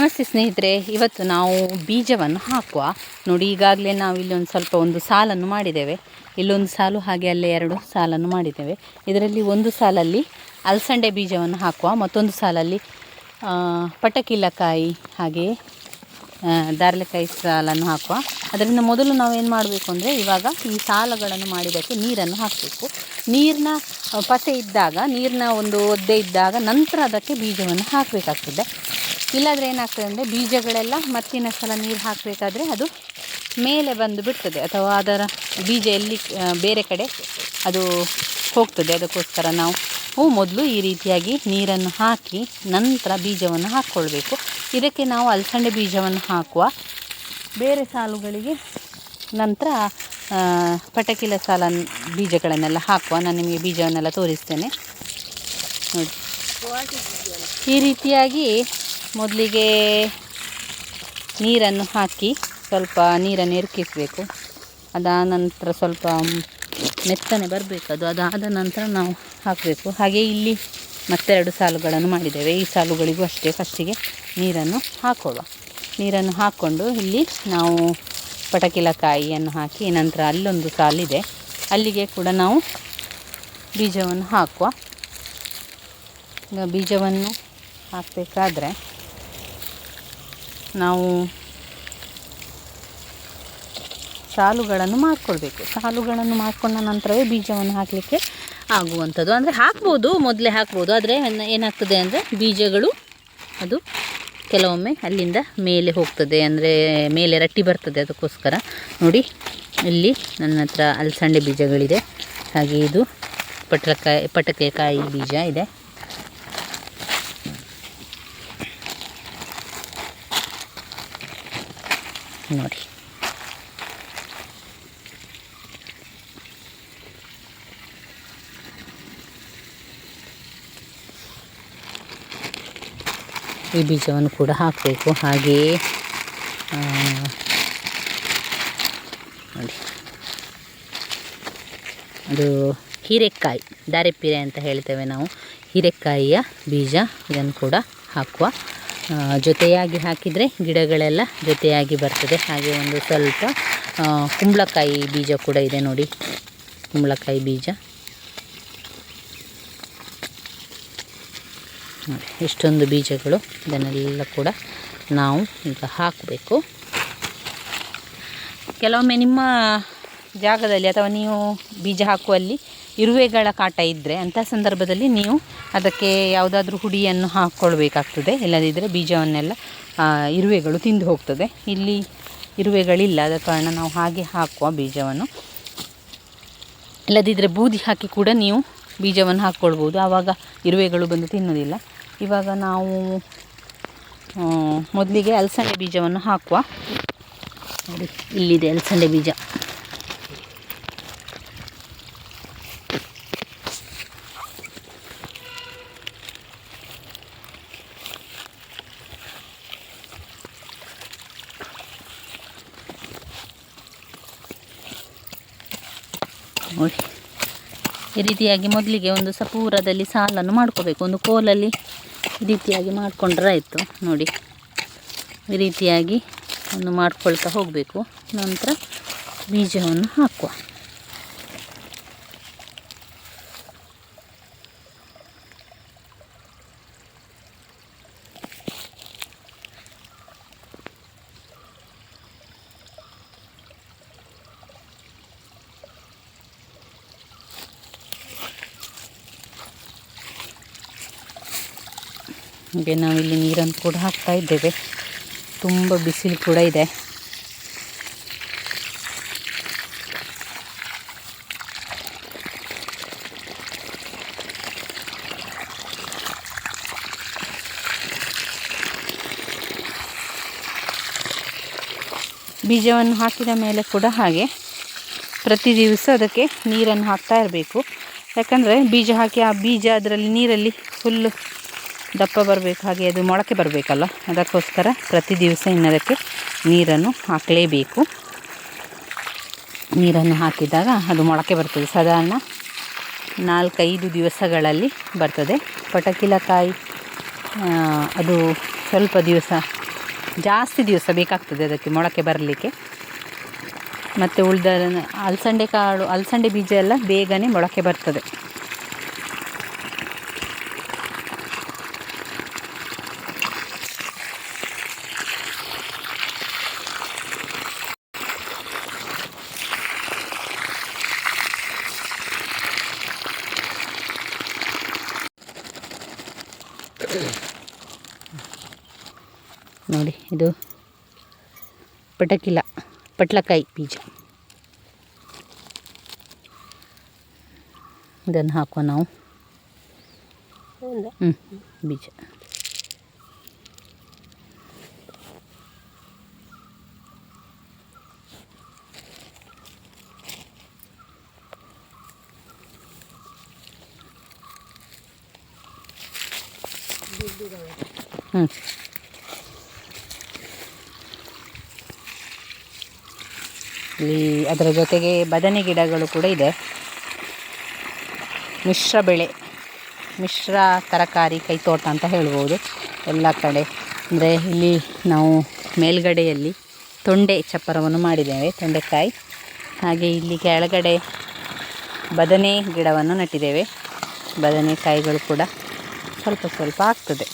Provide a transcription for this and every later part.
ನಮಸ್ತೆ ಸ್ನೇಹಿತರೆ ಇವತ್ತು ನಾವು ಬೀಜವನ್ನು ಹಾಕುವ. ನೋಡಿ ಈಗಾಗಲೇ ನಾವು ಇಲ್ಲಿ ಒಂದು ಸ್ವಲ್ಪ ಒಂದು ಸಾಲನ್ನು ಮಾಡಿದ್ದೇವೆ. ಇಲ್ಲೊಂದು ಸಾಲು ಹಾಗೆ ಅಲ್ಲೇ ಎರಡು ಸಾಲನ್ನು ಮಾಡಿದ್ದೇವೆ. ಇದರಲ್ಲಿ ಒಂದು ಸಾಲಲ್ಲಿ ಅಲಸಂಡೆ ಬೀಜವನ್ನು ಹಾಕುವ ಮತ್ತೊಂದು ಸಾಲಲ್ಲಿ ಪಟಕಿಲಕಾಯಿ ಹಾಗೆ ಆ, ದಾರ್ಲೆಕಾಯಿ ಸಾಲನ್ನು ಹಾಕುವ. ಅದರಿಂದ ಮೊದಲು ನಾವೇನು ಮಾಡಬೇಕು ಅಂದರೆ ಇವಾಗ ಈ ಸಾಲಗಳನ್ನು ಮಾಡಿದ್ದಕ್ಕೆ ನೀರನ್ನು ಹಾಕಬೇಕು. ನೀರಿನ ಪಸೆ ಇದ್ದಾಗ ನೀರಿನ ಒಂದು ಒದ್ದೆ ಇದ್ದಾಗ ನಂತರ ಅದಕ್ಕೆ ಬೀಜವನ್ನು ಹಾಕಬೇಕಾಗ್ತದೆ. ಇಲ್ಲಾಂದರೆ ಏನಾಗ್ತದೆ ಅಂದರೆ ಬೀಜಗಳೆಲ್ಲ ಮತ್ತಿನ ಸಲ ನೀರು ಹಾಕಬೇಕಾದ್ರೆ ಅದು ಮೇಲೆ ಬಂದು ಬಿಡ್ತದೆ. ಅಥವಾ ಅದರ ಬೀಜ ಎಲ್ಲಿ ಬೇರೆ ಕಡೆ ಅದು ಹೋಗ್ತದೆ. ಅದಕ್ಕೋಸ್ಕರ ನಾವು ಹೂ ಮೊದಲು ಈ ರೀತಿಯಾಗಿ ನೀರನ್ನು ಹಾಕಿ ನಂತರ ಬೀಜವನ್ನು ಹಾಕ್ಕೊಳ್ಬೇಕು. ಇದಕ್ಕೆ ನಾವು ಅಲಸಂಡೆ ಬೀಜವನ್ನು ಹಾಕುವ ಬೇರೆ ಸಾಲುಗಳಿಗೆ ನಂತರ ಪಟಕಿಲ ಸಾಲ ಬೀಜಗಳನ್ನೆಲ್ಲ ಹಾಕುವ. ನಾನು ನಿಮಗೆ ಬೀಜವನ್ನೆಲ್ಲ ತೋರಿಸ್ತೇನೆ. ನೋಡಿ. ಈ ರೀತಿಯಾಗಿ ಮೊದಲಿಗೆ ನೀರನ್ನು ಹಾಕಿ ಸ್ವಲ್ಪ ನೀರನ್ನು ಎರಕಿಸಬೇಕು ಅದಾದ ನಂತರ ಸ್ವಲ್ಪ ಮೆತ್ತನೆ ಬರಬೇಕು ಅದು. ಅದಾದ ನಂತರ ನಾವು ಹಾಕಬೇಕು. ಹಾಗೆ ಇಲ್ಲಿ ಮತ್ತೆರಡು ಸಾಲುಗಳನ್ನು ಮಾಡಿದ್ದೇವೆ. ಈ ಸಾಲುಗಳಿಗೂ ಅಷ್ಟೇ ಫಸ್ಟಿಗೆ ನೀರನ್ನು ಹಾಕೊಳ್ಳುವ ನೀರನ್ನು ಹಾಕ್ಕೊಂಡು ಇಲ್ಲಿ ನಾವು ಪಟಕಿಲಕಾಯಿಯನ್ನು ಹಾಕಿ ನಂತರ ಅಲ್ಲೊಂದು ಸಾಲಿದೆ. ಅಲ್ಲಿಗೆ ಕೂಡ ನಾವು ಬೀಜವನ್ನು ಹಾಕುವ. ಬೀಜವನ್ನು ಹಾಕಬೇಕಾದ್ರೆ ನಾವು ಸಾಲುಗಳನ್ನು ಮಾಡಿಕೊಳ್ಬೇಕು. ಸಾಲುಗಳನ್ನು ಮಾಡಿಕೊಂಡ ನಂತರವೇ ಬೀಜವನ್ನು ಹಾಕಲಿಕ್ಕೆ ಆಗುವಂಥದ್ದು. ಅಂದರೆ ಹಾಕ್ಬೋದು, ಮೊದಲೇ ಹಾಕ್ಬೋದು. ಆದರೆ ಏನಾಗ್ತದೆ ಅಂದರೆ ಬೀಜಗಳು ಅದು ಕೆಲವೊಮ್ಮೆ ಅಲ್ಲಿಂದ ಮೇಲೆ ಹೋಗ್ತದೆ. ಅಂದರೆ ಮೇಲೆ ರಟ್ಟಿ ಬರ್ತದೆ ಅದಕ್ಕೋಸ್ಕರ. ನೋಡಿ, ಇಲ್ಲಿ ನನ್ನ ಹತ್ರ ಅಲಸಂಡೆ ಬೀಜಗಳಿದೆ. ಹಾಗೆ ಇದು ಪಟಲಕಾಯಿ ಪಟಕೆಕಾಯಿ ಬೀಜ ಇದೆ. ನೋಡಿ. ಈ ಬೀಜವನ್ನು ಕೂಡ ಹಾಕಬೇಕು. ಹಾಗೆಯೇ ನೋಡಿ. ಅದು ಹೀರೆಕಾಯಿ ದಾರೆಪೀರೆ ಅಂತ ಹೇಳ್ತೇವೆ ನಾವು. ಹೀರೆಕಾಯಿಯ ಬೀಜ ಇದನ್ನು ಕೂಡ ಹಾಕುವ ಜೊತೆಯಾಗಿ ಹಾಕಿದರೆ ಗಿಡಗಳೆಲ್ಲ ಜೊತೆಯಾಗಿ ಬರ್ತದೆ. ಹಾಗೆ ಒಂದು ಸ್ವಲ್ಪ ಕುಂಬಳಕಾಯಿ ಬೀಜ ಕೂಡ ಇದೆ ನೋಡಿ. ಕುಂಬಳಕಾಯಿ ಬೀಜ. ನೋಡಿ ಇಷ್ಟೊಂದು ಬೀಜಗಳು ಇದನ್ನೆಲ್ಲ ಕೂಡ ನಾವು ಈಗ ಹಾಕಬೇಕು. ಕೆಲವೊಮ್ಮೆ ನಿಮ್ಮ ಜಾಗದಲ್ಲಿ ಅಥವಾ ನೀವು ಬೀಜ ಹಾಕುವಲ್ಲಿ ಇರುವೆಗಳ ಕಾಟ ಇದ್ದರೆ ಅಂಥ ಸಂದರ್ಭದಲ್ಲಿ ನೀವು ಅದಕ್ಕೆ ಯಾವುದಾದ್ರೂ ಹುಡಿಯನ್ನು ಹಾಕ್ಕೊಳ್ಬೇಕಾಗ್ತದೆ. ಇಲ್ಲದಿದ್ದರೆ ಬೀಜವನ್ನೆಲ್ಲ ಇರುವೆಗಳು ತಿಂದು ಹೋಗ್ತದೆ. ಇಲ್ಲಿ ಇರುವೆಗಳಿಲ್ಲ, ಆದ ಕಾರಣ ನಾವು ಹಾಗೆ ಹಾಕುವ ಬೀಜವನ್ನು. ಇಲ್ಲದಿದ್ದರೆ ಬೂದಿ ಹಾಕಿ ಕೂಡ ನೀವು ಬೀಜವನ್ನು ಹಾಕ್ಕೊಳ್ಬೋದು ಆವಾಗ ಇರುವೆಗಳು ಬಂದು ತಿನ್ನೋದಿಲ್ಲ ಇವಾಗ ನಾವು ಮೊದಲಿಗೆ ಅಲಸಂಡೆ ಬೀಜವನ್ನು ಹಾಕುವ. ಇಲ್ಲಿದೆ ಅಲಸಂಡೆ ಬೀಜ. ನೋಡಿ. ಈ ರೀತಿಯಾಗಿ ಮೊದಲಿಗೆ ಒಂದು ಸಪೂರದಲ್ಲಿ ಸಾಲನ್ನು ಮಾಡ್ಕೋಬೇಕು. ಒಂದು ಕೋಲಲ್ಲಿ ಈ ರೀತಿಯಾಗಿ ಮಾಡಿಕೊಂಡ್ರೆ ಆಯಿತು ನೋಡಿ. ಈ ರೀತಿಯಾಗಿ ಒಂದು ಮಾಡ್ಕೊಳ್ತಾ ಹೋಗಬೇಕು. ನಂತರ ಬೀಜವನ್ನು ಹಾಕುವ. ಹಾಗೆ ನಾವಿಲ್ಲಿ ನೀರನ್ನು ಕೂಡ ಹಾಕ್ತಾ ಇದ್ದೇವೆ. ತುಂಬ ಬಿಸಿಲು ಕೂಡ ಇದೆ. ಬೀಜವನ್ನು ಹಾಕಿದ ಮೇಲೆ ಕೂಡ ಹಾಗೆ ಪ್ರತಿ ದಿವಸ ಅದಕ್ಕೆ ನೀರನ್ನು ಹಾಕ್ತಾ ಇರಬೇಕು. ಯಾಕಂದರೆ ಬೀಜ ಹಾಕಿ ಆ ಬೀಜ ಅದರಲ್ಲಿ ನೀರಲ್ಲಿ ಫುಲ್ಲು ದಪ್ಪ ಬರಬೇಕು ಹಾಗೆ ಅದು ಮೊಳಕೆ ಬರಬೇಕಲ್ಲ, ಅದಕ್ಕೋಸ್ಕರ ಪ್ರತಿ ದಿವಸ ಇನ್ನದಕ್ಕೆ ನೀರನ್ನು ಹಾಕಲೇಬೇಕು. ನೀರನ್ನು ಹಾಕಿದಾಗ ಅದು ಮೊಳಕೆ ಬರ್ತದೆ. ಸಾಧಾರಣ ನಾಲ್ಕೈದು ದಿವಸಗಳಲ್ಲಿ ಬರ್ತದೆ. ಪಟಕಿಲಕಾಯಿ ಅದು ಸ್ವಲ್ಪ ದಿವಸ, ಜಾಸ್ತಿ ದಿವಸ ಬೇಕಾಗ್ತದೆ ಅದಕ್ಕೆ ಮೊಳಕೆ ಬರಲಿಕ್ಕೆ. ಮತ್ತು ಉಳಿದ ಅಲಸಂಡೆ ಕಾಳು, ಅಲಸಂಡೆ ಬೀಜ ಎಲ್ಲ ಬೇಗನೆ ಮೊಳಕೆ ಬರ್ತದೆ. ನೋಡಿ ಇದು ಪಟಕಿಲ ಪಟ್ಲಕಾಯಿ ಬೀಜ. ಇದನ್ನು ಹಾಕುವ ನಾವು. ಹ್ಞೂ ಬೀಜ. ಹ್ಞೂ ಇಲ್ಲಿ ಅದರ ಜೊತೆಗೆ ಬದನೆ ಗಿಡಗಳು ಕೂಡ ಇದೆ. ಮಿಶ್ರ ಬೆಳೆ, ಮಿಶ್ರ ತರಕಾರಿ, ಕೈತೋಟ ಅಂತ ಹೇಳ್ಬೋದು. ಎಲ್ಲ ಕಡೆ. ಅಂದರೆ ಇಲ್ಲಿ ನಾವು ಮೇಲ್ಗಡೆಯಲ್ಲಿ ತೊಂಡೆ ಚಪ್ಪರವನ್ನು ಮಾಡಿದ್ದೇವೆ, ತೊಂಡೆಕಾಯಿ. ಹಾಗೆ ಇಲ್ಲಿ ಕೆಳಗಡೆ ಬದನೆ ಗಿಡವನ್ನು ನೆಟ್ಟಿದ್ದೇವೆ. ಬದನೆಕಾಯಿಗಳು ಕೂಡ. ಸ್ವಲ್ಪ ಸ್ವಲ್ಪ ಆಗ್ತದೆ.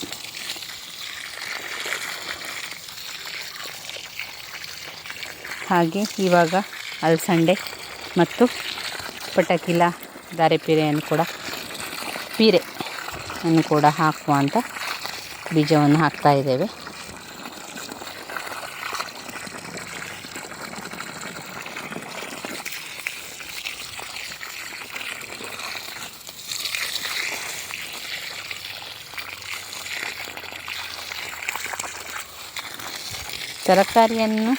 ಹಾಗೆ ಇವಾಗ ಅಲಸಂಡೆ ಮತ್ತು ಪಟಕಿಲ ಗಾರೆಪೀರೆಯನ್ನು ಕೂಡ ಪೀರೆ ಅನ್ನು ಕೂಡ ಹಾಕುವ ಅಂತ ಬೀಜವನ್ನು ಹಾಕ್ತಾ ಇದ್ದೇವೆ. ತರಕಾರಿಯನ್ನು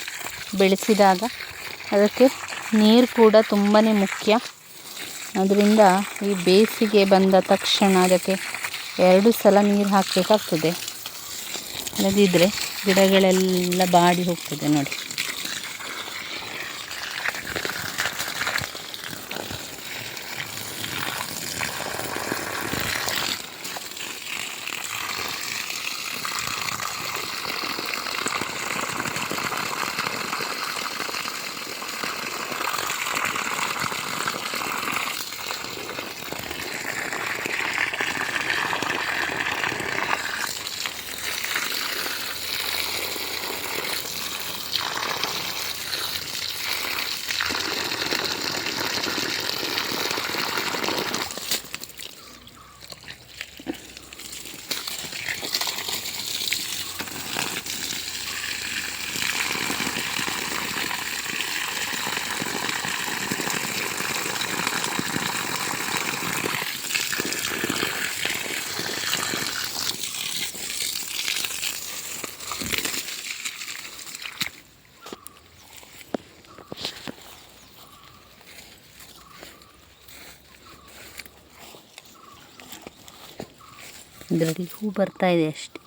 ಬೆಳೆಸಿದಾಗ ಅದಕ್ಕೆ ನೀರು ಕೂಡ ತುಂಬಾ ಮುಖ್ಯ. ಅದರಿಂದ ಈ ಬೇಸಿಗೆ ಬಂದ ತಕ್ಷಣ ಅದಕ್ಕೆ ಎರಡು ಸಲ ನೀರು ಹಾಕಬೇಕಾಗ್ತದೆ. ಇಲ್ಲದಿದ್ದರೆ ಗಿಡಗಳೆಲ್ಲ ಬಾಡಿ ಹೋಗ್ತದೆ ನೋಡಿ. ಇದರಲ್ಲಿ ಹೂ ಬರ್ತಾ ಇದೆ ಅಷ್ಟೆ.